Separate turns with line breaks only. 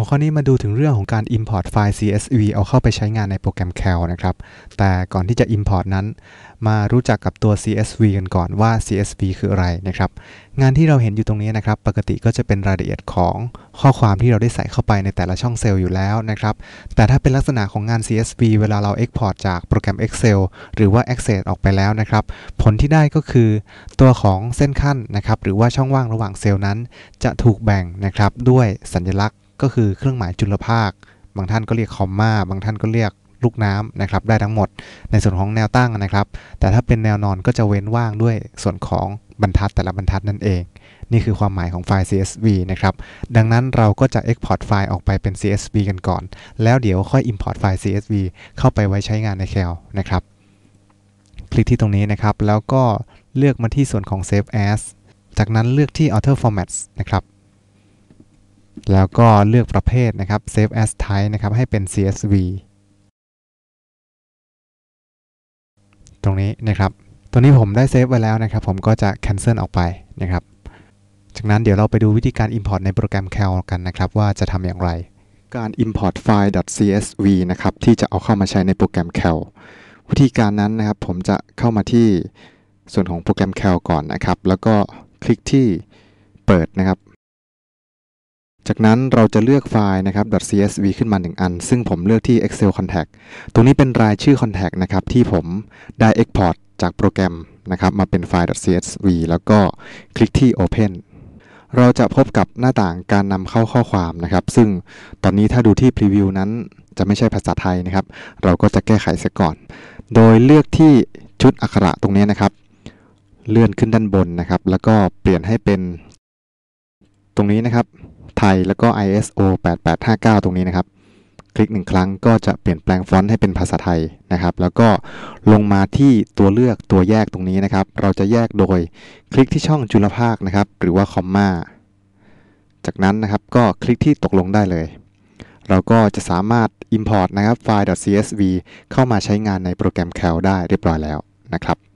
หัวข้อนี้มาดูถึงเรื่องของการ import ไฟล์ CSV เอาเข้าไปใช้งานในโปรแกรม Cal นะครับ แต่ก่อนที่จะ import นั้น มารู้จักกับตัว CSV กันก่อนว่า CSV คืออะไรนะครับ งานที่เราเห็นอยู่ตรงนี้นะครับ ปกติก็จะเป็นรายละเอียดของข้อความที่เราได้ใส่เข้าไปในแต่ละช่องเซลล์อยู่แล้วนะครับ แต่ถ้าเป็นลักษณะของงาน CSV เวลาเรา export จากโปรแกรม Excel หรือว่า Access ออกไปแล้วนะครับ ผลที่ได้ก็คือตัวของเส้นขั้นนะครับ หรือว่าช่องว่างระหว่างเซลล์นั้น จะถูกแบ่งนะครับด้วยสัญลักษณ์ ก็คือเครื่องหมายจุลภาค บางท่านก็เรียกคอมมาบางท่านก็เรียกลูกน้ำนะครับได้ทั้งหมดในส่วนของแนวตั้งนะครับ แต่ถ้าเป็นแนวนอนก็จะเว้นว่างด้วยส่วนของบรรทัดแต่ละบรรทัดนั่นเอง นี่คือความหมายของไฟล์ CSV นะครับ ดังนั้นเราก็จะ Export ไฟล์ออกไปเป็น CSV กันก่อน แล้วเดี๋ยวค่อย Import ไฟล์ CSV เข้าไปไว้ใช้งานใน Cal นะครับ คลิกที่ตรงนี้นะครับ แล้วก็เลือกมาที่ส่วนของ Save As จากนั้นเลือกที่ Author Formats นะครับ แล้วก็เลือกประเภทนะครับ Save as Type นะครับ ให้เป็น CSV ตรงนี้นะครับตรงนี้ผมได้เซฟไว้แล้วนะครับ ผมก็จะ cancel ออกไปนะครับ จากนั้นเดี๋ยวเราไปดูวิธีการ import ในโปรแกรม Cal กันนะครับ ว่าจะทำอย่างไร การ import file .csv นะครับ ที่จะเอาเข้ามาใช้ในโปรแกรม Cal วิธีการนั้นนะครับ ผมจะเข้ามาที่ส่วนของโปรแกรม Cal ก่อนนะครับ แล้วก็คลิกที่เปิดนะครับ จากนั้นเราจะเลือกไฟล์นะครับ .csv ขึ้นมา 1 อัน ซึ่งผมเลือกที่ Excel Contact ตรงนี้เป็นรายชื่อ Contact นะครับ ที่ผมได้ Export จากโปรแกรมนะครับ มาเป็นไฟล์ .csv แล้วก็คลิกที่ Open เราจะพบกับหน้าต่างการนำเข้าข้อความนะครับ ซึ่งตอนนี้ถ้าดูที่พรีวิวนั้นจะไม่ใช่ภาษาไทยนะครับ เราก็จะแก้ไขเสียก่อน โดยเลือกที่ชุดอักขระตรงนี้นะครับ เลื่อนขึ้นด้านบนนะครับ แล้วก็เปลี่ยนให้เป็น ตรงนี้นะครับ ไทย แล้วก็ ISO 8859 ตรงนี้นะครับ คลิกหนึ่งครั้งก็จะเปลี่ยนแปลงฟอนต์ให้เป็นภาษาไทยนะครับ แล้วก็ลงมาที่ตัวเลือกตัวแยกตรงนี้นะครับ เราจะแยกโดยคลิกที่ช่องจุลภาคนะครับ หรือว่าคอมมาจากนั้นนะครับก็คลิกที่ตกลงได้เลย เราก็จะสามารถ import นะครับไฟล์ .csv เข้ามาใช้งานในโปรแกรม Cal ได้เรียบร้อยแล้วนะครับ